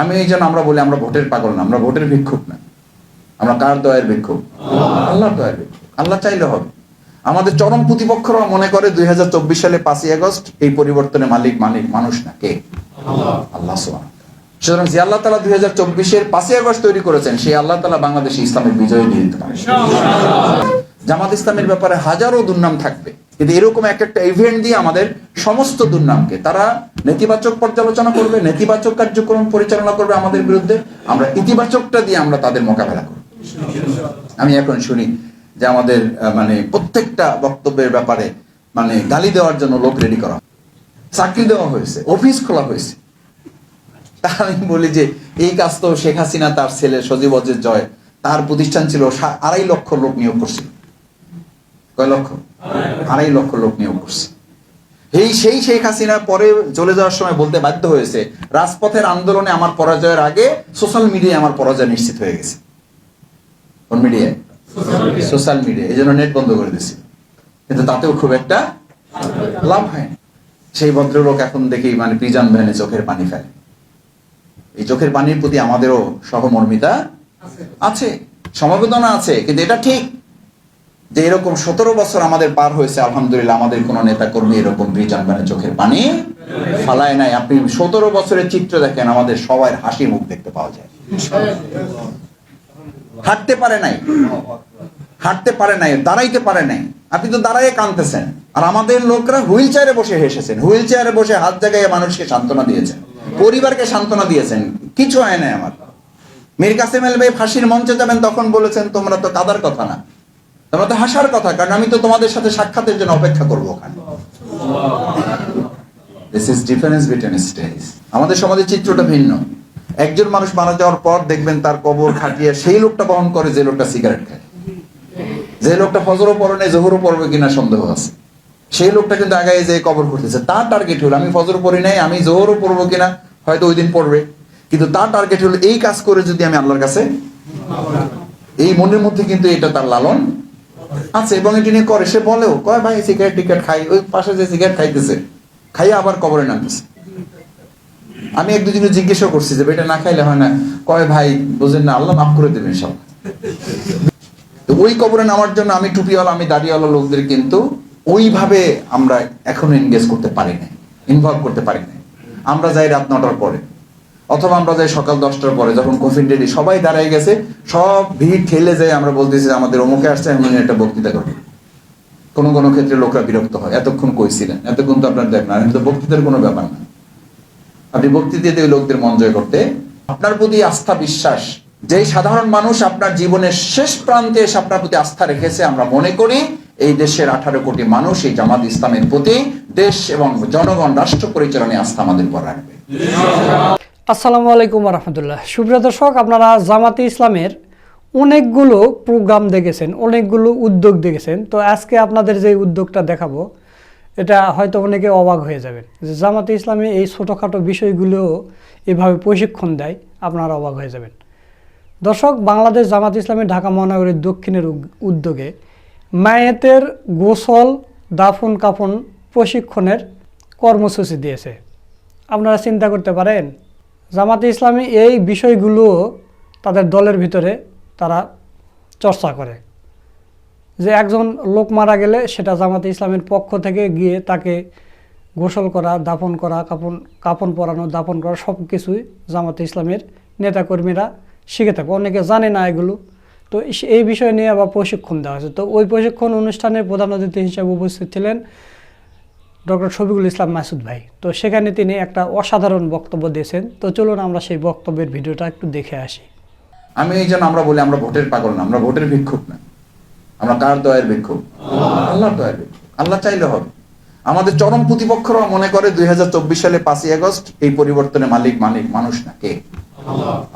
আমি এই জন্য আমরা বলি, আমরা ভোটের পাগল না, আমরা ভোটের ভিক্ষুক না। আমরা কার দয়ের ভিক্ষুক? আল্লাহর দয়ের ভিক্ষুক। আল্লাহ চাইলে হবে। আমাদের চরম প্রতিপক্ষরা মনে করে দুই সালে পাঁচই আগস্ট এই পরিবর্তনের মালিক মালিক মানুষ না কে? আল্লাহ সুতরাং যে আল্লাহ তালা দুই হাজার চব্বিশের পাঁচই আগস্ট তৈরি করেছেন, সেই আল্লাহ তালা বাংলাদেশে ইসলামের বিজয় দিয়ে দিতে পারে জামাত ইসলামের ব্যাপারে হাজারো দুর্নাম থাকবে। কিন্তু এরকম এক একটা ইভেন্ট দিয়ে আমাদের সমস্ত দুর্নামকে, তারা নেতিবাচক পর্যালোচনা করবে, নেতিবাচক কার্যক্রম পরিচালনা করবে আমাদের বিরুদ্ধে, আমরা ইতিবাচকটা দিয়ে আমরা তাদের মোকাবেলা করব। আমি এখন শুনি যে আমাদের মানে প্রত্যেকটা বক্তব্যের ব্যাপারে মানে গালি দেওয়ার জন্য লোক রেডি করা চাকরি দেওয়া হয়েছে অফিস খোলা হয়েছে। আমি বলি যে, এই কাজ তো শেখ হাসিনা তার ছেলে সজীব অজিত জয়, তার প্রতিষ্ঠান ছিল আড়াই লক্ষ লোক নিয়োগ করছিল। কয় লক্ষ? আড়াই লক্ষ লোক নিয়োগ করছে। এই সেই শেখ হাসিনা পরে চলে যাওয়ার সময় বলতে বাধ্য হয়েছে, রাজপথের আন্দোলনে আমার পরাজয়ের আগে সোশ্যাল মিডিয়ায় আমার পরাজয় নিশ্চিত হয়ে গেছে। কোন মিডিয়ায় সোশ্যাল মিডিয়া এই জন্য নেট বন্ধ করে দিছি কিন্তু তাতেও খুব একটা লাভ হয়নি। সেই ভদ্রলোক এখন দেখি মানে প্রিজন ভ্যানে চোখের পানি ফেলে। এই চোখের পানির প্রতি আমাদেরও সহমর্মিতা আছে, সমবেদনা আছে, কিন্তু এটা ঠিক। যে এরকম সতেরো বছর আমাদের পার হয়েছে, আলহামদুলিল্লাহ আমাদের কোন নেতা কর্মী এরকম ভ্যানে চোখের পানি ফালায় নাই। আপনি সতেরো বছরের চিত্র দেখেন, আমাদের সবার হাসি মুখ দেখতে পাওয়া যায়। হাঁটতে পারে নাই। হাঁটতে পারে নাই, দাঁড়াইতে পারে নাই। আপনি তো দাঁড়াইয়ে কাঁদতেছেন। আর আমাদের লোকরা হুইল চেয়ারে বসে হেসেছেন। হুইল চেয়ারে বসে হাত জায়গায় মানুষকে সান্ত্বনা দিয়েছেন। পরিবারকে সান্ত্বনা দিয়েছেন। কিছু হয় নাই আমার। মীর কাসেম এল ভাই ফাঁসির মঞ্চে যাবেন, তখন বলেছেন, তোমরা তো কাদার কথা না। তোমরা তো হাসার কথা, কারণ আমি তো তোমাদের সাথে সাক্ষাতের জন্য অপেক্ষা করব ওখানে। This is difference between stage আমাদের সমাজের চিত্রটা ভিন্ন। একজন মানুষ মারা যাওয়ার পর দেখবেন তার কবর খাটিয়ে সেই লোকটা বহন করে যে লোকটা সিগারেট খায়। যে লোকটা ফজরও পড়ে নেই, জোহরও পড়বে কিনা সন্দেহ আছে। সেই লোকটা কিন্তু আগায় যে কবর করতেছে তার টার্গেট হলো, আমি ফজর পড়ি নাই, আমি জোহরও পড়ব কিনা, হয়তো ওই দিন পড়বে। কিন্তু তার টার্গেট হলো, এই কাজ করে যদি আমি আল্লাহর কাছে, এই মনের মধ্যে কিন্তু এটা তার লালন আছে এবং এটি নিয়ে করে, সে বলেও, কয়, ভাই সিগারেট টিকেট খাই। ওই পাশে যে সিগারেট খাইতেছে, খাইয়ে আবার কবরে নামতেছে। আমি এক দুদিনে জিজ্ঞেসও করছি যে এটা না খাইলে হয় না? কয়, ভাই, বুঝেন না, আল্লাহ মাফ করে দেবেন সব। ওই কবরে নামার জন্য আমি টুপিওয়ালা, আমি দাড়িওয়ালা লোকদের কিন্তু ওইভাবে আমরা এখনও এনগেজ করতে পারি না ইনভলভ করতে পারি না আমরা যাই রাত নটার পরে। অথবা আমরা যাই সকাল দশটার পরে, যখন কফিন রেডি সবাই দাঁড়ায় গেছে, সব ভিড় ঠেলে যায় আমরা বলতেছি আমাদের অমুকে আসছে, আমি একটা বক্তৃতা করব কোনো কোনো ক্ষেত্রে লোকরা বিরক্ত হয়, এতক্ষণ কইছিলেন এতক্ষণ তো আপনার দেখেন আর কিন্তু বক্তৃতার কোনো ব্যাপার না। আপনি বক্তৃতা দিয়ে লোকদের মন জয় করতে, আপনার প্রতি আস্থা বিশ্বাস যে সাধারণ মানুষ আপনার জীবনের শেষ প্রান্তে এসে আপনার প্রতি আস্থা রেখেছে, আমরা মনে করি এই দেশের আঠারো কোটি মানুষ, এই জামাত ইসলামের প্রতি দেশ এবং জনগণ, রাষ্ট্র পরিচালনায় আস্থা আমাদের উপর রাখবে। আসসালামু আলাইকুম রহমতুল্লাহ। সুপ্রিয় দর্শক, আপনারা জামাতে ইসলামের অনেকগুলো প্রোগ্রাম দেখেছেন, অনেকগুলো উদ্যোগ দেখেছেন। তো আজকে আপনাদের যে উদ্যোগটা দেখাবো, এটা হয়তো অনেকে অবাক হয়ে যাবেন যে জামাতে ইসলামে এই ছোটোখাটো বিষয়গুলো এভাবে প্রশিক্ষণ দেয়, আপনারা অবাক হয়ে যাবেন। দর্শক, বাংলাদেশ জামাত ইসলামের ঢাকা মহানগরীর দক্ষিণের উদ্যোগে মায়েতের গোসল, দাফন, কাফন প্রশিক্ষণের কর্মসূচি দিয়েছে। আপনারা চিন্তা করতে পারেন জামাতে ইসলামী এই বিষয়গুলো তাদের দলের ভিতরে তারা চর্চা করে। যে একজন লোক মারা গেলে সেটা জামাতে ইসলামের পক্ষ থেকে গিয়ে তাকে গোসল করা, দাফন করা, কাপন কাপন পরানো, দাফন করা সব কিছুই জামাতে ইসলামের নেতাকর্মীরা শিখে থাকে। অনেকে জানে না এগুলো। তো এই বিষয় নিয়ে আবার প্রশিক্ষণ দেওয়া হয়েছে। তো ওই প্রশিক্ষণ অনুষ্ঠানে প্রধান অতিথি হিসেবে উপস্থিত ছিলেন ডক্টর শফিকুল ইসলাম মাসুদ ভাই। তো সেখানে তিনি একটা অসাধারণ বক্তব্য দিয়েছেন। তো চলুন আমরা সেই বক্তব্যের ভিডিওটা একটু দেখে আসি। আমি এই জন্য আমরা বলি, আমরা ভোটের পাগল না, আমরা ভোটের ভিক্ষুক না। আমরা কার দয়ের ভিক্ষুক? আল্লাহর দয়ের ভিক্ষুক। আল্লাহ চাইলে হবে। আমাদের চরম প্রতিপক্ষরা মনে করে দুই হাজার চব্বিশ সালে পাঁচই আগস্ট এই পরিবর্তনের মালিক মালিক মানুষ না কে?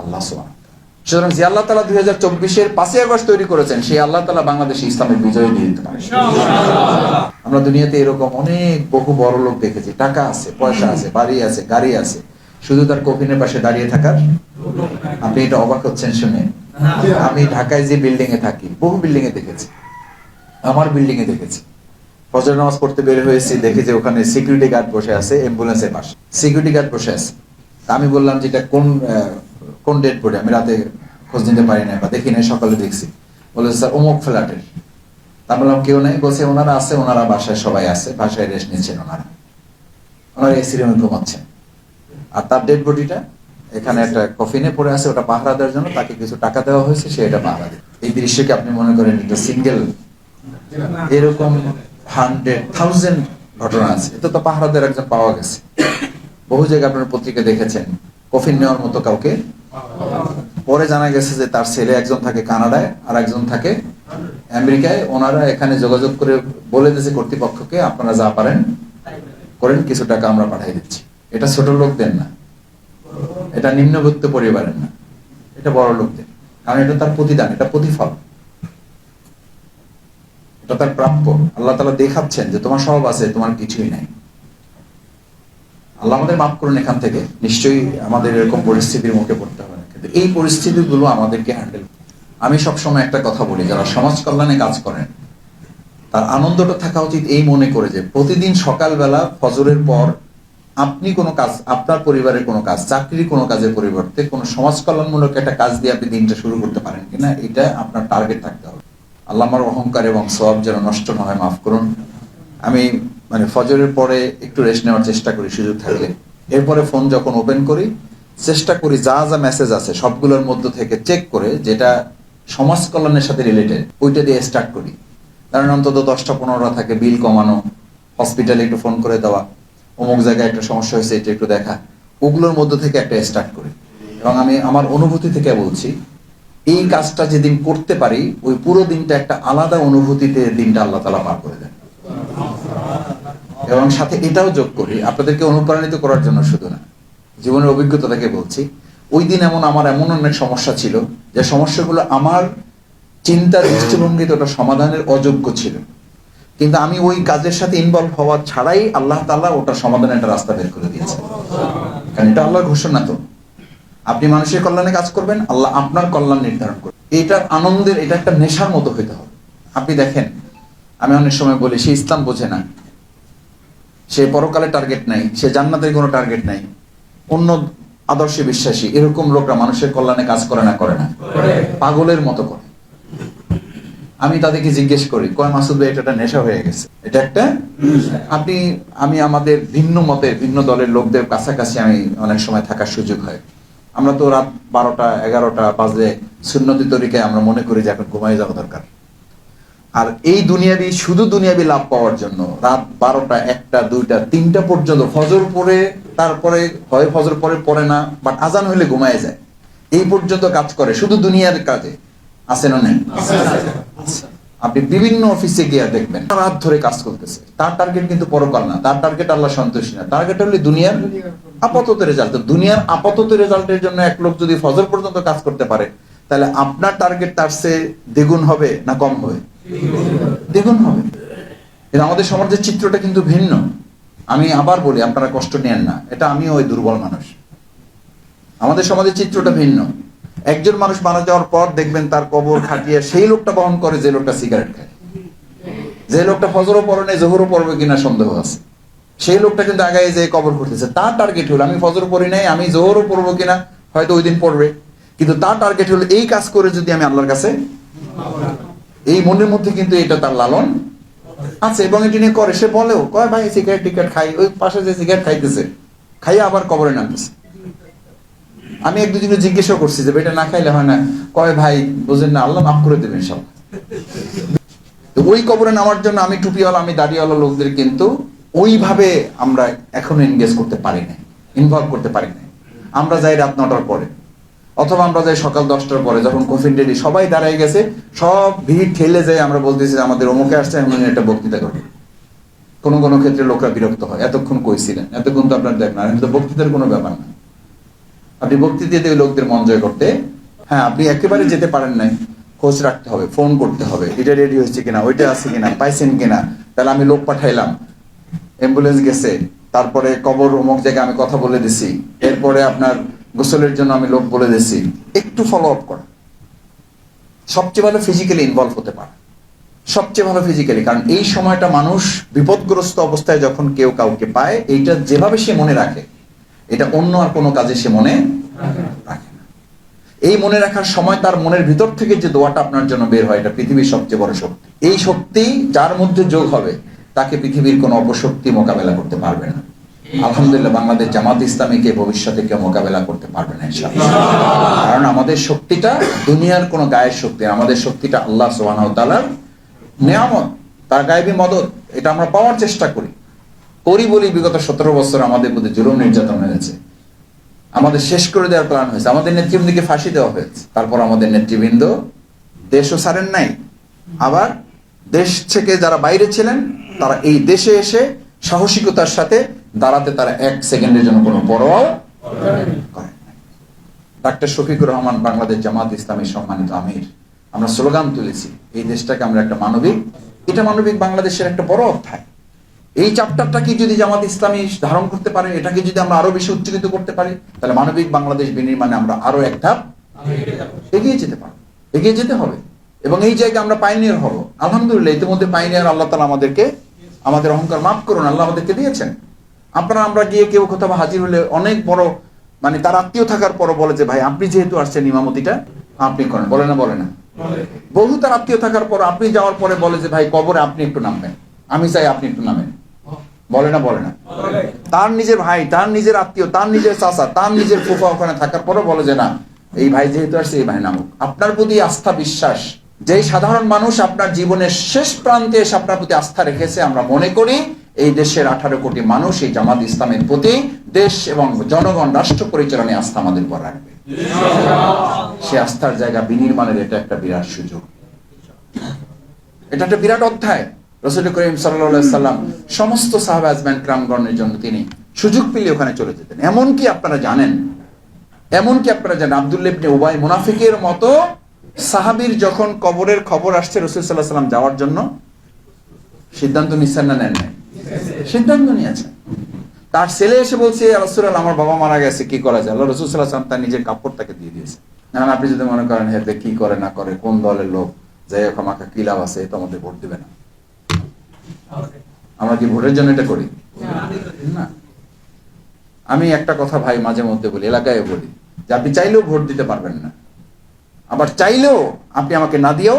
আল্লাহ। তাআলা। সুতরাং যে আল্লাহ তালা দুই হাজার চব্বিশের পাঁচই আগস্ট তৈরি করেছেন, সেই আল্লাহ তালা বাংলাদেশে ইসলামের বিজয় দিয়ে দিতে পারে আমরা দুনিয়াতে এরকম অনেক বহু বড় লোক দেখেছি। টাকা আছে, পয়সা আছে, বাড়ি আছে, গাড়ি আছে। শুধু তার কফিনের পাশে দাঁড়িয়ে থাকার? আপনি এটা অবাক হচ্ছেন শুনে? আমি ঢাকায় যে বিল্ডিং এ থাকি, বহু বিল্ডিং এ দেখেছি। আমার বিল্ডিং এ দেখেছি। ফজর নামাজ পড়তে বের হয়েছি, দেখি যে ওখানে সিকিউরিটি গার্ড বসে আছে অ্যাম্বুলেন্সের পাশে সিকিউরিটি গার্ড বসে আছে। আমি বললাম যে এটা কোন কোন ডেট বডি আমি রাতে খোঁজ নিতে পারি না বা দেখি নাই, সকালে দেখছি। বলে স্যার, অমুক ফ্ল্যাটের তা বললাম, কেউ নেই? বলছে, ওনারা আছে, ওনারা বাসায় সবাই আছে, বাসায় রেস্ট নিচ্ছেন ওনারা। ওনারা এসি রুমে ঘুমাচ্ছেন। আর তার ডেড বডিটা এখানে একটা কফিনে পড়ে আছে, ওটা পাহারা দেওয়ার জন্য তাকে কিছু টাকা দেওয়া হয়েছে, সে এটা পাহারা দেয় এই দৃশ্যকে আপনি মনে করেন, এটা সিঙ্গেল এরকম হান্ড্রেড থাউজেন্ড ঘটনা আছে। এটা তো পাহারাদের একজন পাওয়া গেছে। বহু জায়গায় আপনার পত্রিকা দেখেছেন কফিন নেওয়ার মতো কাউকে। পরে জানা গেছে যে তার ছেলে একজন থাকে কানাডায় আর একজন থাকে আমেরিকায়। ওনারা এখানে যোগাযোগ করে বলে দিয়েছে কর্তৃপক্ষকে, আপনারা যা পারেন করেন, কিছু টাকা আমরা পাঠিয়ে দিচ্ছি। এটা ছোট লোকদের না। এটা নিম্নবিত্ত পরিবারের না। এটা বড় লোকদের। কারণ এটা তার প্রতিদান, এটা প্রতিফল। এটা তার প্রাপ্য। আল্লাহ তালা দেখাচ্ছেন যে তোমার সব আছে, তোমার কিছুই নাই। আল্লাহ আমাদের মাফ করুন এখান থেকে। নিশ্চয়ই আমাদের এরকম পরিস্থিতির মুখে পড়তে হবে কিন্তু এই পরিস্থিতিগুলো আমাদেরকে হ্যান্ডেল আমি সবসময় একটা কথা বলি, যারা সমাজ কল্যাণে কাজ করেন, তার আনন্দটা থাকা উচিত এই মনে করে যে প্রতিদিন সকালবেলা ফজরের পর আপনি কোনো কাজ, আপনার পরিবারের কোনো কাজ, চাকরির কোনো কাজের পরিবর্তে কোনো সমাজ কল্যাণমূলক একটা কাজ দিয়ে আপনি দিনটা শুরু করতে পারেন কিনা, এটা আপনার টার্গেট থাকতে হবে। আল্লাহ আমার অহংকার এবং সব যেন নষ্ট না হয়, মাফ করুন। আমি মানে ফজরের পরে একটু রেস্ট নেওয়ার চেষ্টা করি সুযোগ থাকলে। এরপরে ফোন যখন ওপেন করি চেষ্টা করি যা যা মেসেজ আছে সবগুলোর মধ্য থেকে চেক করে যেটা সমাজ কল্যাণের সাথে রিলেটেড ওইটা দিয়ে স্টার্ট করি। কারণ অন্তত দশটা পনেরোটা থাকে বিল কমানো হসপিটালে একটু ফোন করে দেওয়া অমুক জায়গায় একটা সমস্যা হয়েছে এটা একটু দেখা ওগুলোর মধ্য থেকে একটা স্টার্ট করি। এবং আমি আমার অনুভূতি থেকে বলছি এই কাজটা যেদিন করতে পারি ওই পুরো দিনটা একটা আলাদা অনুভূতিতে দিনটা আল্লাহ তালা পার করে দেন। এবং সাথে এটাও যোগ করি, আপনাদেরকে অনুপ্রাণিত করার জন্য শুধু না, জীবনের অভিজ্ঞতা থেকে বলছি। ওই দিন এমন আমার এমন অনেক সমস্যা ছিল যে সমস্যাগুলো আমার চিন্তা দৃষ্টিভঙ্গিতে ওটা সমাধানের অযোগ্য ছিল। কিন্তু আমি ওই কাজের সাথে ইনভলভ হওয়া ছাড়াই আল্লাহ তাআলা ওটা সমাধানের একটা রাস্তা বের করে দিয়েছে। কারণ এটা আল্লাহর ঘোষণা তো। আপনি মানুষের কল্যাণে কাজ করবেন, আল্লাহ আপনার কল্যাণ নির্ধারণ করবেন এটা আনন্দের, এটা একটা নেশার মতো হইতে হবে। আপনি দেখেন, আমি অনেক সময় বলি, সে ইসলাম বোঝে না। সে পরকালে টার্গেট নাই সে জান্নাতের কোনো টার্গেট নাই। অন্য আদর্শে বিশ্বাসী এরকম লোকরা মানুষের কল্যাণে কাজ করে না করে না। পাগলের মতো করে। আমি তাদেরকে জিজ্ঞেস করি কয় মাসুদ ভাই এটা একটা নেশা হয়ে গেছে? এটা একটা আপনি আমি আমাদের ভিন্ন মতের ভিন্ন দলের লোকদের কাছাকাছি আমি অনেক সময় থাকার সুযোগ হয়। আমরা তো রাত বারোটা এগারোটা বাজে সুন্নতি তরিকায় আমরা মনে করি যে এখন ঘুমাই যাওয়া দরকার। আর এই দুনিয়াবি শুধু দুনিয়াবি লাভ পাওয়ার জন্য। রাত বারোটা একটা দুইটা তিনটা পর্যন্ত ফজর পরে তারপরে হয় ফজর পরে পড়ে না বাট আজান হইলে ঘুমায় যায়। এই পর্যন্ত কাজ করে শুধু দুনিয়ার কাজে। আছে না নেই? আপনি বিভিন্ন অফিসে গিয়ে দেখবেন রাত ধরে কাজ করতেছে। তার টার্গেট কিন্তু পরকাল না তার টার্গেট আল্লাহ সন্তুষ্টি না। টার্গেট হলে দুনিয়ার আপাতত রেজাল্ট দুনিয়ার আপাতত রেজাল্টের জন্য এক লোক যদি ফজর পর্যন্ত কাজ করতে পারে তাহলে আপনার টার্গেট তার চেয়ে দ্বিগুণ হবে না কম হবে? দ্বিগুণ হবে। কিন্তু আমাদের সমাজের চিত্রটা কিন্তু ভিন্ন। আমি আবার বলি, আপনারা কষ্ট নেন না। এটা আমিও ওই দুর্বল মানুষ। আমাদের সমাজের চিত্রটা ভিন্ন। একজন মানুষ মারা যাওয়ার পর দেখবেন তার কবর খাটিয়ে সেই লোকটা বহন করে যে লোকটা সিগারেট খায়। যে লোকটা ফজরও পড়ে জোহরও পড়বে কিনা সন্দেহ আছে। সেই লোকটা কিন্তু আগে যে কবর করতেছে তার টার্গেট হলো, আমি ফজর পড়ি নাই, আমি জোহরও পড়ব কিনা, হয়তো ওই দিন পড়বে। কিন্তু তার টার্গেট হলো, এই কাজ করে যদি আমি আল্লাহর কাছে এই মনের মধ্যে কিন্তু এটা তার লালন আছে এবং এটি নিয়ে করে। সে বলেও, কয়, ভাই সিগারেট টিকেট খাই। ওই পাশে যে সিগারেট খাইতেছে, খাইয়ে আবার কবরে নামতেছে। আমি এক দুজনে জিজ্ঞাসা করছি যে এটা না খাইলে হয় না? কয়, ভাই, বুঝেন না, আল্লাহ মাফ করে দেবেন সব ওই কবরে নামার জন্য আমি টুপিওয়ালা, আমি দাড়িওয়ালা লোকদের কিন্তু ওইভাবে আমরা এখনও এনগেজ করতে পারি না ইনভলভ করতে পারি না আমরা যাই রাত নটার পরে। অথবা আমরা যাই সকাল দশটার পরে, যখন কফিন রেডি সবাই দাঁড়ায় গেছে, সব ভিড় ঠেলে যায়, আমরা বলতেছি যে আমাদের অমুকে আসছে এমন একটা বক্তৃতা করবে কোনো কোনো ক্ষেত্রে লোকরা বিরক্ত হয়, এতক্ষণ কইছিলেন এতক্ষণ তো আপনার দেখ না কিন্তু বক্তৃতার কোনো ব্যাপার না। আপনি বক্তৃতাতে ওই লোকদের মন জয় করতে হ্যাঁ আপনি একেবারে যেতে পারেন নাই, খোঁজ রাখতে হবে ফোন করতে হবে, এটা রেডি হয়েছে কিনা, ওইটা আছে কিনা, পাইছেন কিনা, তাহলে আমি লোক পাঠাইলাম। অ্যাম্বুলেন্স গেছে, তারপরে কবর অমুক জায়গায় আমি কথা বলে দিছি, এরপরে আপনার গোসলের জন্য আমি লোক বলে দিছি একটু ফলো আপ করা। সবচেয়ে ভালো ফিজিক্যালি ইনভলভ হতে পারে। সবচেয়ে ভালো ফিজিক্যালি কারণ এই সময়টা মানুষ বিপদগ্রস্ত অবস্থায় যখন কেউ কাউকে পায়, এইটা যেভাবে সে মনে রাখে, এটা অন্য আর কোনো কাজে সে মনে রাখে না। এই মনে রাখার সময় তার মনের ভিতর থেকে যে দোয়াটা আপনার জন্য বের হয়, এটা পৃথিবীর সবচেয়ে বড় শক্তি। এই শক্তি যার মধ্যে যোগ হবে, তাকে পৃথিবীর কোনো অপশক্তি মোকাবেলা করতে পারবে না। আলহামদুলিল্লাহ বাংলাদেশ জামাত ইসলামীকে ভবিষ্যতে কেউ মোকাবেলা করতে পারবে না, ইনশাআল্লাহ। কারণ আমাদের শক্তিটা দুনিয়ার কোনো গায়ের শক্তি আমাদের শক্তিটা আল্লাহ তাআলার নিয়ামত, তার গায়েবী মদত, এটা আমরা পাওয়ার চেষ্টা করি। করি বলি বিগত সতেরো বছর আমাদের প্রতি জুলুম নির্যাতন হয়েছে। আমাদের শেষ করে দেওয়ার প্ল্যান হয়েছে। আমাদের নেতৃবৃন্দকে ফাঁসি দেওয়া হয়েছে। তারপর আমাদের নেতৃবৃন্দ দেশও ছাড়েন নাই। আবার দেশ থেকে যারা বাইরে ছিলেন, তারা এই দেশে এসে সাহসিকতার সাথে দাঁড়াতে তারা এক সেকেন্ডের জন্য কোনো পরোয়াও নাই। ডাক্তার শফিকুর রহমান, বাংলাদেশ জামাত ইসলামী সম্মানিত আমির। আমরা স্লোগান তুলেছি, এই দেশটাকে আমরা একটা মানবিক, এটা মানবিক বাংলাদেশের একটা বড় অধ্যায়। এই চ্যাপ্টারটাকে যদি জামাত ইসলামী ধারণ করতে পারে, এটাকে যদি আমরা আরও বেশি উজ্জীবিত করতে পারি, তাহলে মানবিক বাংলাদেশ বিনির্মাণে আমরা আরও এক ধাপ এগিয়ে যেতে পারব। এগিয়ে যেতে হবে। এবং এই জায়গায় আমরা পাইনিয়ার হব। আলহামদুলিল্লাহ, ইতিমধ্যে পাইনিয়ার আল্লাহ তালা আমাদেরকে আমাদের অহংকার মাফ করুন, আল্লাহ আমাদেরকে দিয়েছেন। আপনারা আমরা গিয়ে কেউ কোথাও হাজির হলে অনেক বড় মানে তার আত্মীয় থাকার পরও বলে যে, ভাই, আপনি যেহেতু আসছেন ইমামতিটা, আপনি করেন। বলে না বলে না। বহু তার আত্মীয় থাকার পর, আপনি যাওয়ার পরে বলে যে, ভাই, কবরে আপনি একটু নামবেন। আমি চাই আপনি একটু নামেন। বলে না বলে না। তার নিজের ভাই, তার নিজের আত্মীয়, তার নিজের চাচা, তার নিজের ফুফা ওখানে থাকার পরও বলে যে, না, এই ভাই যেহেতু আসছে, এই ভাই নামুক। আপনার প্রতি আস্থা, বিশ্বাস যেই সাধারণ মানুষ আপনার জীবনের শেষ প্রান্তে এসে আপনার প্রতি আস্থা রেখেছে, আমরা মনে করি এই দেশের আঠারো কোটি মানুষ, এই জামাত ইসলামের প্রতি দেশ এবং জনগণ, রাষ্ট্র পরিচালনায় আস্থা আমাদের উপর রাখবে। সে আস্থার জায়গা বিনির্মাণের এটা একটা বিরাট সুযোগ। এটা একটা বিরাট অধ্যায়। রসুল করিম সাল্লাম সমস্ত সাহাব আজম্যান ক্রামগণের জন্য তিনি সুযোগ পেলে ওখানে চলে যেতেন। এমনকি আপনারা জানেন, এমনকি আপনারা জানেন আবদুল্লাহ ইবনে উবাই মুনাফিকের মতো সাহাবীর যখন কবরের খবর আসছে, রসুল সাল্লাহ সাল্লাম যাওয়ার জন্য, সিদ্ধান্ত নিচ্ছেন না নেন সিদ্ধান্ত নিয়েছেন। তার ছেলে এসে বলছে রসুল আমার বাবা মারা গেছে, কি করা যায়? রসুল সাল্লাহ সাল্লাম তার নিজের কাপড় তাকে দিয়ে দিয়েছে। না আপনি যদি মনে করেন, হেতে কি করে না করে, কোন দলের লোক? যাই হোক, আমাকে কি লাভ আছে তো আমাদের ভোট দিবে না। আমরা কি ভোটের জন্য এটা করি? না। আমি একটা কথা ভাই, মাঝে মধ্যে বলি, এলাকায় বলি, যে আপনি চাইলেও ভোট দিতে পারবেন না। আবার চাইলেও আপনি আমাকে না দিয়েও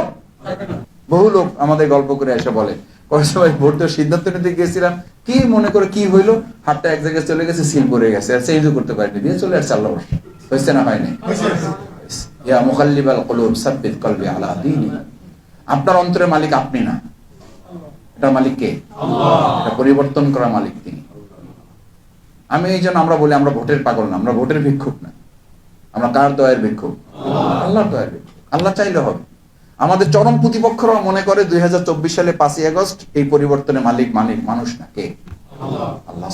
বহু লোক আমাদের গল্প করে এসে বলে। কয়েক সময় ভোট দেওয়ার সিদ্ধান্ত নিতে গেছিলাম কি মনে করে কি হইল? হাতটা এক জায়গায় চলে গেছে সিল পড়ে গেছে। আর চেঞ্জও করতে পারিনি। দিয়ে চলে আসছে আল্লাহ হয়েছে না হয়নি? ইয়া মুখাল্লিবাল কলুব সাব্বিত কলবি আলা দীনি। আপনার অন্তরের মালিক আপনি না। এটা মালিক কে? এটা পরিবর্তন করা মালিক তিনি। আমি এই জন্য আমরা বলি আমরা ভোটের পাগল না। আমরা ভোটের ভিক্ষুক না। আমরা কার দয়ের ভিক্ষুক? আল্লাহর দয়ের আল্লাহ চাইলে হবে। আমাদের চরম প্রতিপক্ষরা মনে করে দুই সালে পাঁচই আগস্ট এই পরিবর্তনের মালিক মালিক মানুষ না কে? আল্লাহ।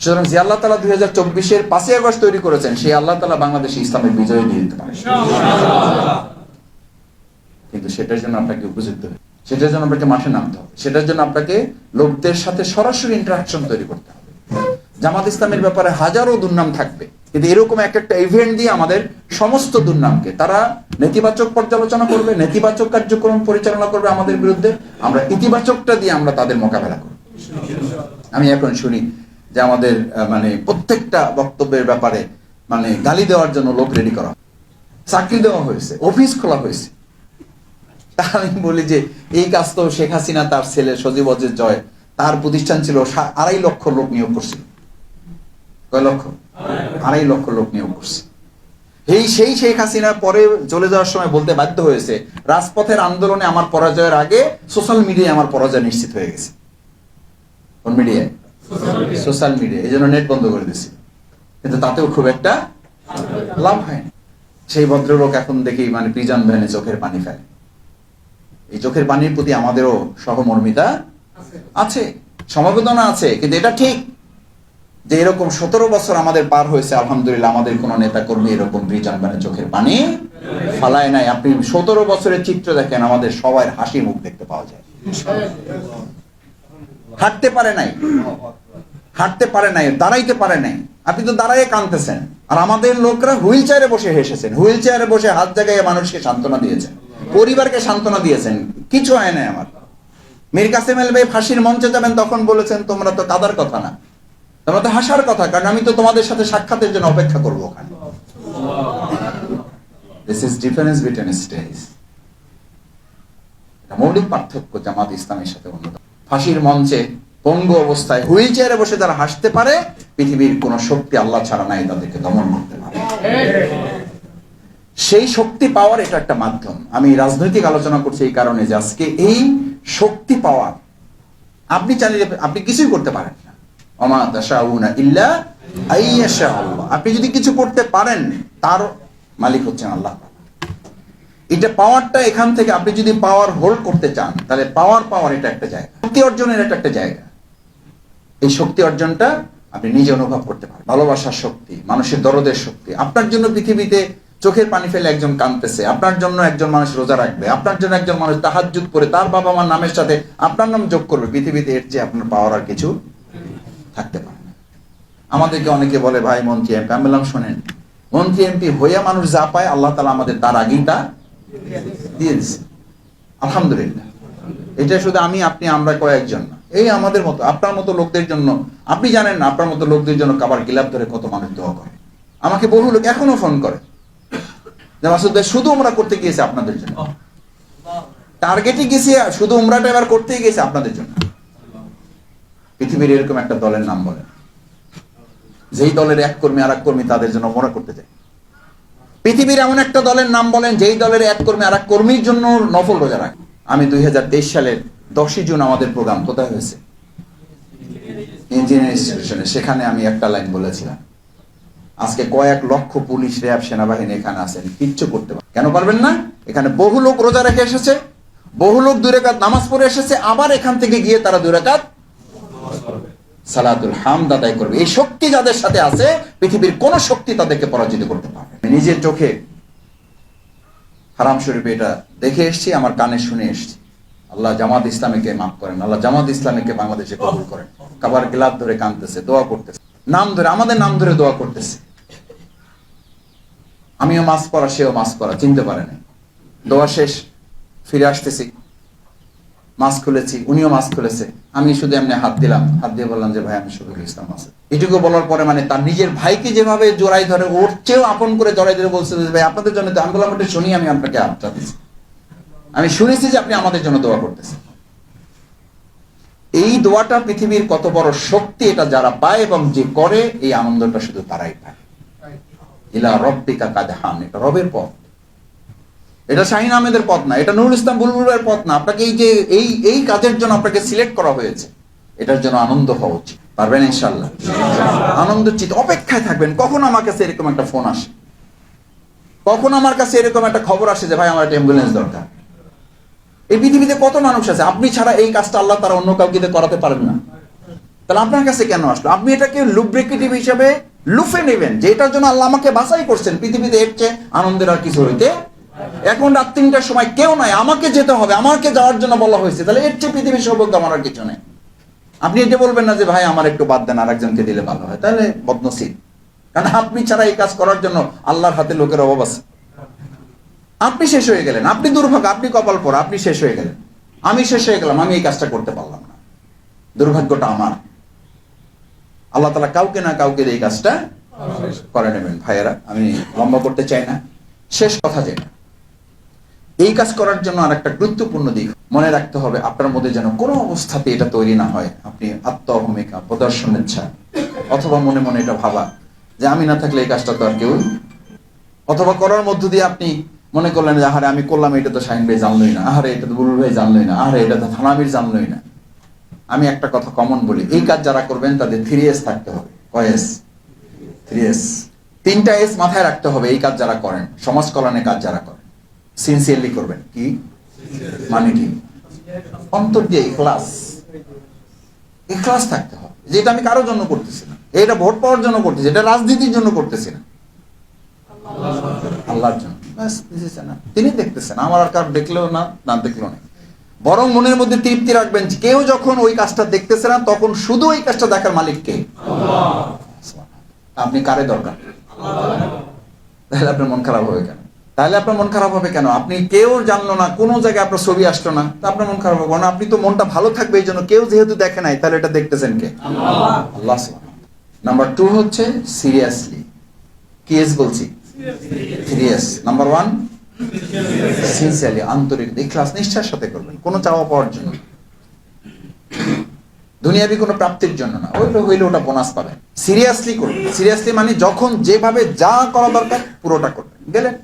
সুতরাং যে আল্লাহ তালা দুই হাজার চব্বিশের পাঁচই আগস্ট তৈরি করেছেন, সেই আল্লাহ তালা বাংলাদেশে ইসলামের বিজয় দিয়ে দিতে পারে কিন্তু সেটার জন্য আপনাকে উপযুক্ত হবে। সেটার জন্য আপনাকে মাঠে নামতে হবে। সেটার জন্য আপনাকে লোকদের সাথে সরাসরি ইন্টারাকশন তৈরি করতে হবে। জামাত ইসলামের ব্যাপারে হাজারো দুর্নাম থাকবে। কিন্তু এরকম এক একটা ইভেন্ট দিয়ে আমাদের সমস্ত দুর্নামকে, তারা নেতিবাচক পর্যালোচনা করবে, নেতিবাচক কার্যক্রম পরিচালনা করবে আমাদের বিরুদ্ধে, আমরা ইতিবাচকটা দিয়ে আমরা তাদের মোকাবেলা করব। আমি এখন শুনি যে আমাদের মানে প্রত্যেকটা বক্তব্যের ব্যাপারে মানে গালি দেওয়ার জন্য লোক রেডি করা চাকরি দেওয়া হয়েছে অফিস খোলা হয়েছে। আমি বলি যে, এই কাজ তো শেখ হাসিনা তার ছেলে সজীব অজিত জয়, তার প্রতিষ্ঠান ছিল আড়াই লক্ষ লোক নিয়োগ করছিল। কয় লক্ষ? আড়াই লক্ষ লোক নিয়োগ করছে। এই সেই শেখ হাসিনা পরে চলে যাওয়ার সময় বলতে বাধ্য হয়েছে, রাজপথের আন্দোলনে আমার পরাজয়ের আগে সোশ্যাল মিডিয়ায় আমার পরাজয় নিশ্চিত হয়ে গেছে। কোন মিডিয়ায় সোশ্যাল মিডিয়া এই জন্য নেট বন্ধ করে দিছি কিন্তু তাতেও খুব একটা লাভ হয়নি। সেই ভদ্রলোক এখন দেখি মানে প্রিজন ভ্যানে চোখের পানি ফেলে এই চোখের পানির প্রতি আমাদেরও সহমর্মিতা আছে, সমবেদনা আছে, কিন্তু এটা ঠিক। যে এরকম সতেরো বছর আমাদের পার হয়েছে, আলহামদুলিল্লাহ, আমাদের কোন নেতা কর্মী এরকম প্রিজন ভ্যানে চোখের পানি ফালায় নাই। আপনি সতেরো বছরের চিত্র দেখেন, আমাদের সবার হাসি মুখ দেখতে পাওয়া যায়। হাঁটতে পারে নাই। হাঁটতে পারে নাই, দাঁড়াইতে পারে নাই। আপনি তো দাঁড়াইয়ে কাঁদতেছেন। আর আমাদের লোকরা হুইল চেয়ারে বসে হেসেছেন। হুইল চেয়ারে বসে হাত জায়গায় মানুষকে সান্ত্বনা দিয়েছেন। পরিবারকে সান্ত্বনা দিয়েছেন। কিছু হয় নাই আমার। মীর কাসেম এল ভাই ফাঁসির মঞ্চে যাবেন, তখন বলেছেন, তোমরা তো কাদার কথা না। তোমার তো হাসার কথা, কারণ আমি তো তোমাদের সাথে সাক্ষাতের জন্য অপেক্ষা করব ওখানে। This is difference between stage মৌলিক পার্থক্য জামাত ইসলামের সাথে অন্যতম। ফাঁসির মঞ্চে পঙ্গু অবস্থায় হুইল চেয়ারে বসে যারা হাসতে পারে, পৃথিবীর কোন শক্তি আল্লাহ ছাড়া নাই তাদেরকে দমন করতে পারে। সেই শক্তি পাওয়ার এটা একটা মাধ্যম। আমি রাজনৈতিক আলোচনা করছি এই কারণে যে আজকে এই শক্তি পাওয়ার, আপনি চালিয়ে আপনি কিছুই করতে পারেন না। আপনি যদি কিছু করতে পারেন, তার মালিক হচ্ছেন আল্লাহ। এটা পাওয়ারটা এখান থেকে আপনি যদি পাওয়ার হোল্ড করতে চান, তাহলে পাওয়ার পাওয়ার এটা একটা জায়গা। শক্তি অর্জনের এটা একটা জায়গা। এই শক্তি অর্জনটা আপনি নিজে অনুভব করতে পারেন। ভালোবাসার শক্তি, মানুষের দরদের শক্তি। আপনার জন্য পৃথিবীতে চোখের পানি ফেলে একজন কাঁদতেছে। আপনার জন্য একজন মানুষ রোজা রাখবে। আপনার জন্য একজন মানুষ তাহাজ্জুদ করে তার বাবা মার নামের সাথে আপনার নাম যোগ করবে। পৃথিবীতে এর চেয়ে আপনার পাওয়ার আর কিছু থাকতে পারে না। আমাদেরকে অনেকে বলে ভাই মন্ত্রী এমপি। আমি বললাম শোনেন মন্ত্রী এমপি হইয়া মানুষ যা পায় আল্লাহ তালা আমাদের তার আগেই তা দিয়ে দিচ্ছে আলহামদুলিল্লাহ। এটা শুধু আমি আপনি আমরা কয়েকজন না। এই আমাদের মতো আপনার মতো লোকদের জন্য আপনি জানেন না আপনার মতো লোকদের জন্য কাবার গিলাপ ধরে কত মানুষ দোয়া করে। আমাকে বহু লোক এখনও ফোন করে। যে মাসুদ ভাই শুধু আমরা করতে গিয়েছে আপনাদের জন্য। টার্গেটে গেছে শুধু উমরাটা এবার করতেই গেছে আপনাদের জন্য। পৃথিবীর এরকম একটা দলের নাম বলেন যেই দলের এক কর্মী আর এক কর্মী তাদের জন্য মোরা করতে যায় পৃথিবীর এমন একটা দলের নাম বলেন, যেই দলের এক কর্মী আর এক কর্মীর জন্য নফল রোজা রাখে। আমি দুই সালের দশই জুন আমাদের প্রোগ্রাম, কোথায় হয়েছে? ইঞ্জিনিয়ার ইনস্টিটিউশনে সেখানে আমি একটা লাইন বলেছিলাম। আজকে কয়েক লক্ষ পুলিশ, র্যাব, সেনাবাহিনী এখানে আছেন, কিচ্ছু করতে পারে কেন পারবেন না? এখানে বহু লোক রোজা রেখে এসেছে, বহু লোক দুই রাকাত নামাজ পড়ে এসেছে, আবার এখান থেকে গিয়ে তারা দুই রাকাত সালাতুল হামদ আদায় করবে। এই শক্তি যাদের সাথে আছে, পৃথিবীর কোন শক্তি তাদেরকে পরাজিত করতে পারবে নিজের চোখে হারাম শরীফে এটা দেখে এসেছি, আমার কানে শুনে এসেছি। আল্লাহ জামাত ইসলামীকে মাফ করেন, আল্লাহ জামাত ইসলামীকে বাংলাদেশে কবুল করেন। কাবার গিলাপ ধরে কাঁদতেছে, দোয়া করতেছে। নাম ধরে, আমাদের নাম ধরে দোয়া করতেছে। আমিও মাছ পড়া, সেও মাছ পড়া, চিনতে পারে নাই। দোয়া শেষ, ফিরে আসতেছি। মাছ খুলেছি, উনিও মাছ খুলেছে। আমি শুধু এমনি হাত দিলাম, হাত দিয়ে বললাম যে, ভাই, আমি শফিকুল ইসলাম আছে। এটুকু বলার পরে মানে তার নিজের ভাইকে যেভাবে জোড়াই ধরে, ওর চেয়েও আপন করে জড়াই ধরে বলছে যে, ভাই, আপনাদের জন্য আমি বললাম ওটা শুনি, আমি আপনাকে হাতটা দিচ্ছি। আমি শুনেছি যে আপনি আমাদের জন্য দোয়া করতেছেন। এই দোয়াটা পৃথিবীর কত বড় শক্তি, এটা যারা পায় এবং যে করে, এই আনন্দটা শুধু তারাই পায়। ইলা রব্বিকা কাদহান এটা রবের পথ। এটা শাহিন আহমেদের পথ না, এটা নুরুল ইসলাম বুলবুলের পথ না, আপনাকে এই যে এই এই কাজের জন্য আপনাকে সিলেক্ট করা হয়েছে, এটার জন্য আনন্দ হওয়া উচিত, পারবেন ইনশাল্লাহ আনন্দ চিত, অপেক্ষায় থাকবেন, কখন আমার কাছে এরকম একটা ফোন আসে? কখন আমার কাছে এরকম একটা খবর আসে যে, ভাই, আমার একটা অ্যাম্বুলেন্স দরকার? এই পৃথিবীতে কত মানুষ আছে, আপনি ছাড়া এই কাজটা আল্লাহ তারা অন্য কাউকে করাতে পারেন না। তাহলে আপনার কাছে কেন আসলো? আপনি এটাকে লুব্রিকেটিভ হিসাবে লুফে নেবেন, যে এটার জন্য আল্লাহ আমাকে বাছাই করছেন, পৃথিবীতে এর চেয়ে আনন্দের আর কিছু হইতে এখন রাত তিনটার সময় কেউ নাই আমাকে যেতে হবে আমাকে যাওয়ার জন্য বলা হয়েছে। তাহলে এর চেয়ে পৃথিবীর সৌভাগ্য আমার আর কিছু নেই। আপনি এটা বলবেন না যে ভাই আমার একটু বাদ দেন আরেকজনকে দিলে ভালো হয়। তাহলে বদনসিব। কারণ আপনি ছাড়া এই কাজ করার জন্য আল্লাহর হাতে লোকের অভাব আছে। আপনি শেষ হয়ে গেলেন। আপনি দুর্ভাগ্য আপনি কপাল পর আপনি শেষ হয়ে গেলেন। আমি শেষ হয়ে গেলাম আমি এই কাজটা করতে পারলাম না। দুর্ভাগ্যটা আমার। আল্লাহ তালা কাউকে না কাউকে এই কাজটা করে নেবেন। ভাইয়েরা আমি লম্বা করতে চাই না। শেষ কথা যেটা। এই কাজ করার জন্য আর একটা গুরুত্বপূর্ণ দিক। মনে রাখতে হবে, আপনার মধ্যে যেন কোনো অবস্থাতে এটা তৈরি না হয়। আপনি আত্মভূমিকা প্রদর্শন ইচ্ছা অথবা মনে মনে এটা ভাবা যে আমি না থাকলে এই কাজটা তো আর কেউ অথবা করার মধ্য দিয়ে আপনি মনে করলেন যে, আহারে আমি করলাম, এটা তো শাহিন ভাই জানলোই না। আহারে এটা তো বুলুল ভাই জানলোই না। আহারে এটা তো থানামির জানলোই না। আমি একটা কথা কমন বলি, এই কাজ যারা করবেন তাদের থ্রি এস থাকতে হবে। কয় এস থ্রি এস তিনটা এস মাথায় রাখতে হবে এই কাজ যারা করেন। সমাজ কল্যাণের কাজ যারা করেন। সিনসিয়ারলি করবেন। কি? মানে কি? অন্তর দিয়ে ইখলাস ইখলাস থাকতে হবে। যেটা আমি কারোর জন্য করতেছি না। এটা ভোট পাওয়ার জন্য করতেছি, এটা রাজনীতির জন্য করতেছি না। আল্লাহর জন্য। তিনি দেখতেছেন, আমার আর কার দেখলেও না না দেখলেও না। বরং মনের মধ্যে তৃপ্তি রাখবেন, কেউ যখন ওই কাজটা দেখতেছে না, তখন শুধু ওই কাজটা দেখার মালিক কে? আপনি কারে দরকার? তাহলে আপনার মন খারাপ হবে কেন? তাহলে আপনার মন খারাপ হবে কেন? আপনি কেউ জানলো না, কোনো জায়গায় আপনার ছবি আসলো না, তা আপনার মন খারাপ হবে কারণ আপনি তো মনটা ভালো থাকবে এই জন্য কেউ যেহেতু দেখে নাই, তাহলে এটা দেখতেছেন কে? আল্লাহ নাম্বার টু হচ্ছে সিরিয়াসলি কেস বলছি? সিরিয়াস নাম্বার ওয়ান সিনসিয়ারলি আন্তরিক। ইখলাস নিষ্ঠার সাথে করবেন, কোনো চাওয়া পাওয়ার জন্য না। দুনিয়াবি কোনো প্রাপ্তির জন্য না ওইটা হইলে ওটা বোনাস পাবেন। সিরিয়াসলি করবেন। সিরিয়াসলি মানে যখন যেভাবে যা করা দরকার পুরোটা করবেন। গেলেন?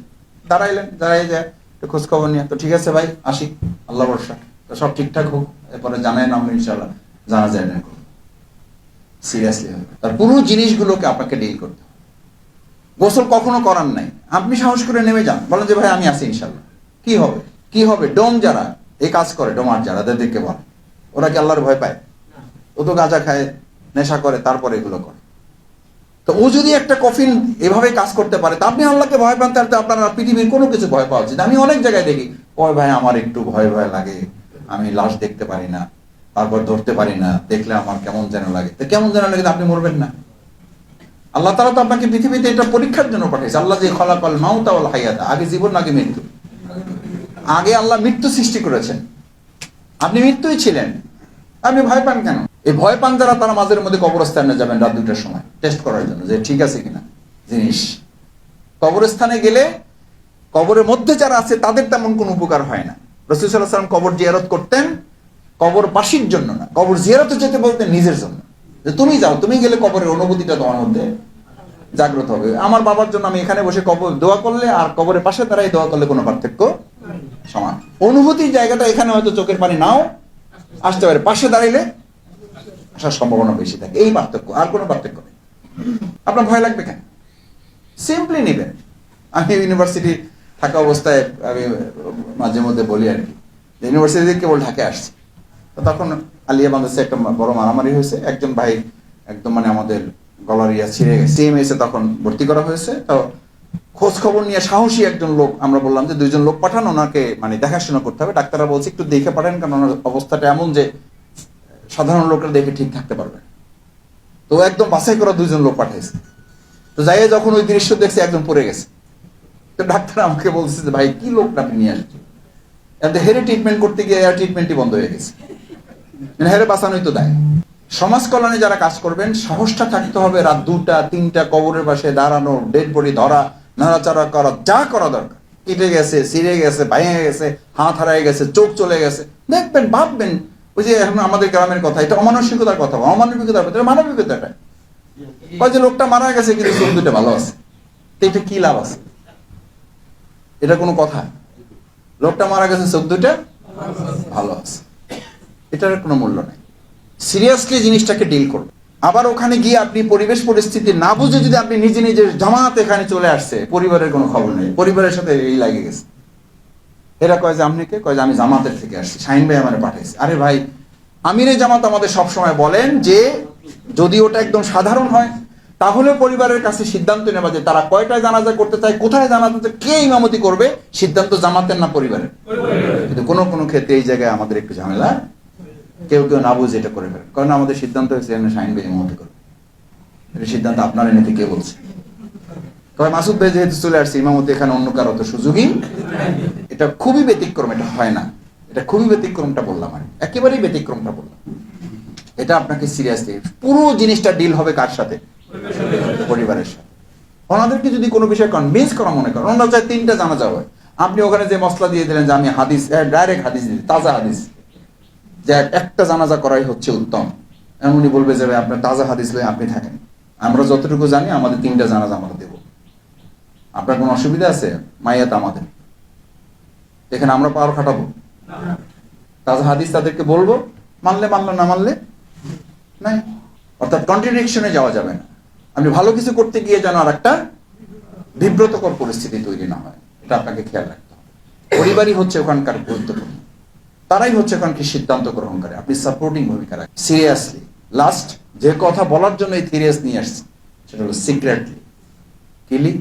দাঁড়াইলেন দাঁড়াই যায় খোঁজ খবর নিয়ে। তো ঠিক আছে ভাই, আসি। আল্লাহ ভরসা। তো সব ঠিকঠাক হোক, এরপরে জানাই নাম ইনশাল্লাহ জানা যায় না সিরিয়াসলি হবে। তার পুরো জিনিসগুলোকে আপনাকে ডিল করতে গোসল কখনো করার নাই। আপনি সাহস করে নেমে যান। বলেন যে, ভাই, আমি আছি ইনশাল্লাহ কি হবে? কি হবে? ডোম যারা এই কাজ করে, ডোমার যারা, তাদেরকে বলে। ওরা কি আল্লাহর ভয় পায়? ও তো গাঁজা খায়, নেশা করে, তারপরে এগুলো করে। তো ও যদি একটা কফিন এভাবে কাজ করতে পারে, তা আপনি আল্লাহকে ভয় পান, তাহলে তো আপনার পৃথিবীর কোনো কিছু ভয় পাওয়া উচিত আমি অনেক জায়গায় দেখি, ওই ভাই আমার একটু ভয় ভয় লাগে, আমি লাশ দেখতে পারি না, তারপর ধরতে পারি না, দেখলে আমার কেমন যেন লাগে। তো কেমন যেন লাগে আপনি মরবেন না। আল্লাহ তালা তো আপনাকে পৃথিবীতে এটা পরীক্ষার জন্য পাঠিয়েছে। আল্লাহ যে খলাকল মাউতা ওয়াল হায়াতা, আগে জীবন, আগে মৃত্যু। আগে আল্লাহ মৃত্যু সৃষ্টি করেছেন। আপনি মৃত্যুই ছিলেন। আপনি ভয় পান কেন? এই ভয় পান যারা, তারা মাঝের মধ্যে কবরস্থানে যাবেন রাত দুটার সময় টেস্ট করার জন্য, যে ঠিক আছে কিনা জিনিস। কবরস্থানে গেলে কবরের মধ্যে যারা আছে, তাদের তেমন কোনো উপকার হয় না। রসুল সাল্লাহ কবর জিয়ারত করতেন, কবর বাসির জন্য না, কবর জিয়ারতে যেতে বলতেন নিজের জন্য। যে তুমি যাও, তুমি গেলে কবরের অনুভূতিটা তোমার মধ্যে জাগ্রত হবে। আমার বাবার জন্য আমি এখানে বসে কবর দোয়া করলে আর কবরের পাশে দাঁড়াই দোয়া করলে কোনো পার্থক্য সমান অনুভূতির জায়গাটা এখানে হয়তো চোখের পানি নাও, আসতে পারে। পাশে দাঁড়াইলে আসার সম্ভাবনা বেশি থাকে। এই পার্থক্য, আর কোনো পার্থক্য নেই। আপনার ভয় লাগবে কেন? সিম্পলি নেবেন। আমি ইউনিভার্সিটি থাকা অবস্থায় আমি মাঝে মধ্যে বলি আর কি ইউনিভার্সিটি থেকে কেবল ঢাকে আসছি। তো তখন আলিয়া বাংলাদেশে একটা বড় মারামারি হয়েছে। একজন ভাই একদম মানে আমাদের গলার ইয়া ছিঁড়ে গেছে। সিএমএসে তখন ভর্তি করা হয়েছে। তো খোঁজ খবর নিয়ে সাহসী একজন লোক, আমরা বললাম যে দুইজন লোক পাঠান, ওনাকে মানে দেখাশোনা করতে হবে। ডাক্তাররা বলছে, একটু দেখে পাঠান, কারণ ওনার অবস্থাটা এমন যে সাধারণ লোকরা দেখে ঠিক থাকতে পারবে। তো একদম বাছাই করা দুইজন লোক পাঠাইছে। তো যাই যখন ওই দৃশ্য দেখছে একজন পড়ে গেছে। তো ডাক্তার আমাকে বলছে যে, ভাই, কি লোকটা আপনি নিয়ে আসছেন? হেরে ট্রিটমেন্ট করতে গিয়ে আর ট্রিটমেন্টই বন্ধ হয়ে গেছে। মানে হেরে বাঁচানোই তো দেয়। সমাজ কল্যাণে যারা কাজ করবেন, সাহসটা থাকতে হবে রাত দুটা, তিনটা, কবরের পাশে দাঁড়ানো, ডেড বডি ধরা, নাড়াচাড়া করা, যা করা দরকার। কেটে গেছে, ছিঁড়ে গেছে, ভেঙে গেছে, হাত হারায় গেছে, চোখ চলে গেছে। দেখবেন, ভাববেন ওই যে এখন আমাদের গ্রামের কথা, এটা অমানসিকতার কথা, অমানবিকতার কথা মানবিকতাটা কয় যে লোকটা মারা গেছে, কিন্তু চোখ ভালো আছে। এটা কি লাভ আছে? এটা কোনো কথা? লোকটা মারা গেছে, চোখ দুটা ভালো আছে। এটার কোনো মূল্য নেই। সিরিয়াসলি জিনিসটাকে ডিল করবে আবার ওখানে গিয়ে আপনি পরিবেশ পরিস্থিতি না বুঝে যদি আপনি নিজে নিজে জামাত এখানে চলে আসছে, পরিবারের কোনো খবর নেই। পরিবারের সাথে এই লাগে গেছে। এরা কয় যে আপনি কে? কয় যে আমি জামাতের থেকে আসছি। শাহিন ভাই আমার পাঠিয়েছে আরে ভাই আমিরে জামাত আমাদের সব সময় বলেন যে যদি ওটা একদম সাধারণ হয়, তাহলে পরিবারের কাছে সিদ্ধান্ত নেওয়া যে তারা কয়টায় জানাজা করতে চায়, কোথায় জানাজা কে ইমামতি করবে, সিদ্ধান্ত জামাতের না পরিবারের? কিন্তু কোনো কোনো ক্ষেত্রে এই জায়গায় আমাদের একটু ঝামেলা। কেউ কেউ না বুঝে এটা করে ফেলে। কারণ আমাদের সিদ্ধান্ত হয়েছে এখানে শাহিন ভাই ইমামতি করবে। সিদ্ধান্ত আপনার এনেতে কে বলছে। তবে মাসুদ ভাই যেহেতু চলে আসছে, ইমামতি এখানে অন্য কারও তো সুযোগই এটা খুবই ব্যতিক্রম, এটা হয় না। এটা খুবই ব্যতিক্রমটা বললাম আমি। একেবারেই ব্যতিক্রমটা বললাম। এটা আপনাকে সিরিয়াসলি পুরো জিনিসটা ডিল হবে কার সাথে? পরিবারের সাথে। ওনাদেরকে যদি কোনো বিষয়ে কনভিন্স করা মনে করেন, ওনারা চায় তিনটা জানা যাবে আপনি ওখানে যে মশলা দিয়ে দিলেন যে আমি হাদিস ডাইরেক্ট হাদিস দিই, তাজা হাদিস। যে একটা জানাজা করাই হচ্ছে উত্তম। এমনই বলবে যে আপনার তাজা হাদিস লয়ে আপনি থাকেন। আমরা যতটুকু জানি, আমাদের তিনটা জানাজা আমরা দেব। আপনার কোনো অসুবিধা আছে? মাইয়াত আমাদের। এখানে আমরা পাওয়ার খাটাবো। তাজা হাদিস তাদেরকে বলব, মানলে মানলো, না মানলে নাই। অর্থাৎ কন্ট্রাডিকশনে যাওয়া যাবে না। আপনি ভালো কিছু করতে গিয়ে যেন আর একটা বিব্রতকর পরিস্থিতি তৈরি না হয়, এটা আপনাকে খেয়াল রাখতে হবে। পরিবারই হচ্ছে ওখানকার গুরুত্বপূর্ণ। তারাই হচ্ছে ওখানকে সিদ্ধান্ত গ্রহণ করে। আপনি সাপোর্টিং ভূমিকা রাখেন। সিরিয়াসলি লাস্ট যে কথা বলার জন্য এই সিরিয়াস নিয়ে আসছে, সেটা হলো সিক্রেটলি কিলি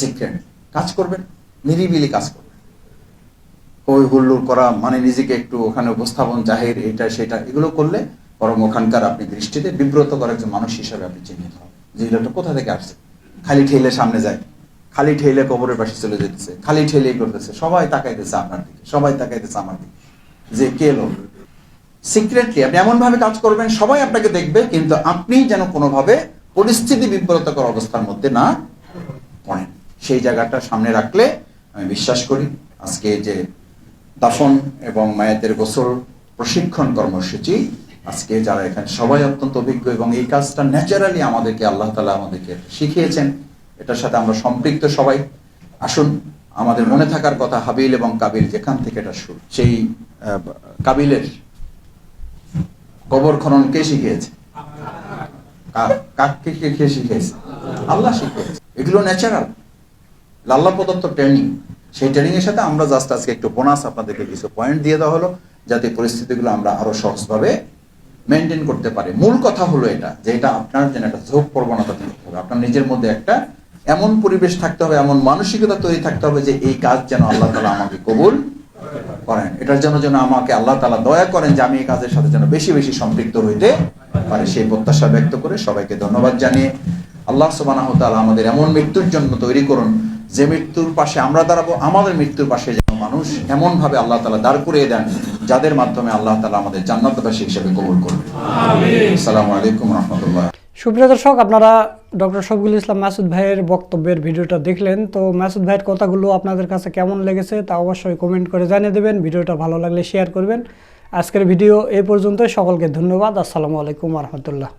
সিক্রেট কাজ করবেন, নিরিবিলি কাজ করবেন। হই হুল্লুর করা মানে নিজেকে একটু ওখানে উপস্থাপন, জাহির, এটা, সেটা, এগুলো করলে বরং ওখানকার আপনি দৃষ্টিতে বিব্রত করার একজন মানুষ হিসাবে আপনি চিহ্নিত হন। যে লোকটা কোথা থেকে আসছে? খালি ঠেলে সামনে যায়, খালি ঠেলে কবরের পাশে চলে যেতেছে, খালি ঠেলেই করতেছে, সবাই তাকাইতেছে আপনার দিকে, সবাই তাকাইতেছে আমার দিকে। যে কে লোক? সিক্রেটলি আপনি এমন ভাবে কাজ করবেন, সবাই আপনাকে দেখবে, কিন্তু আপনি যেন কোনোভাবে পরিস্থিতি বিব্রতকর অবস্থার মধ্যে না পড়েন। সেই জায়গাটা সামনে রাখলে আমি বিশ্বাস করি, আজকে যে দাফন এবং মায়াতের গোসল প্রশিক্ষণ কর্মসূচি। আজকে যারা এখানে, সবাই অত্যন্ত অভিজ্ঞ এবং এই কাজটা ন্যাচারালি আমাদেরকে, আল্লাহ তালা আমাদেরকে শিখিয়েছেন। এটার সাথে আমরা সম্পৃক্ত সবাই। আসুন, আমাদের মনে থাকার কথা হাবিল এবং কাবিল যেখান থেকে এটা শুরু, সেই কাবিলের কবর খনন কে শিখিয়েছে? কা- কাকে, কে কে শিখিয়েছে? আল্লাহ শিখিয়েছে। এগুলো ন্যাচারাল আল্লাহ প্রদত্ত ট্রেনিং সেই ট্রেনিং এর সাথে আমরা জাস্ট আজকে একটু বোনাস আপনাদেরকে কিছু পয়েন্ট দিয়ে দেওয়া হলো, যাতে পরিস্থিতিগুলো আমরা আরও সহজভাবে মেনটেন করতে পারি। মূল কথা হলো এটা, যে এটা আপনার যেন একটা ঝোঁক প্রবণতা থাকতে হবে। আপনার নিজের মধ্যে একটা এমন পরিবেশ থাকতে হবে, এমন মানসিকতা তৈরি থাকতে হবে যে এই কাজ যেন আল্লাহ তালা আমাকে কবুল করেন। এটার জন্য যেন আমাকে আল্লাহ তালা দয়া করেন যে আমি এই কাজের সাথে যেন বেশি বেশি সম্পৃক্ত হইতে পারে। সেই প্রত্যাশা ব্যক্ত করে সবাইকে ধন্যবাদ জানিয়ে আল্লাহ সুবাহ আমাদের এমন মৃত্যুর জন্য তৈরি করুন যে মৃত্যুর পাশে আমরা দাঁড়াবো আমাদের মৃত্যুর পাশে যেন মানুষ এমন ভাবে আল্লাহ তালা দাঁড় করিয়ে দেন যাদের মাধ্যমে আল্লাহ তালা আমাদের জান্নাতবাসী হিসেবে কবুল করবে। আসসালামু আলাইকুম রহমতুল্লাহ। সুপ্রিয় দর্শক আপনারা ডক্টর শফিকুল ইসলাম মাসুদ ভাইয়ের বক্তব্যের ভিডিওটা দেখলেন। তো মাসুদ ভাইয়ের কথাগুলো আপনাদের কাছে কেমন লেগেছে তা অবশ্যই কমেন্ট করে জানিয়ে দেবেন। ভিডিওটা ভালো লাগলে শেয়ার করবেন। আজকের ভিডিও এ পর্যন্ত সকলকে ধন্যবাদ। আসসালামু আলাইকুম রহমতুল্লাহ।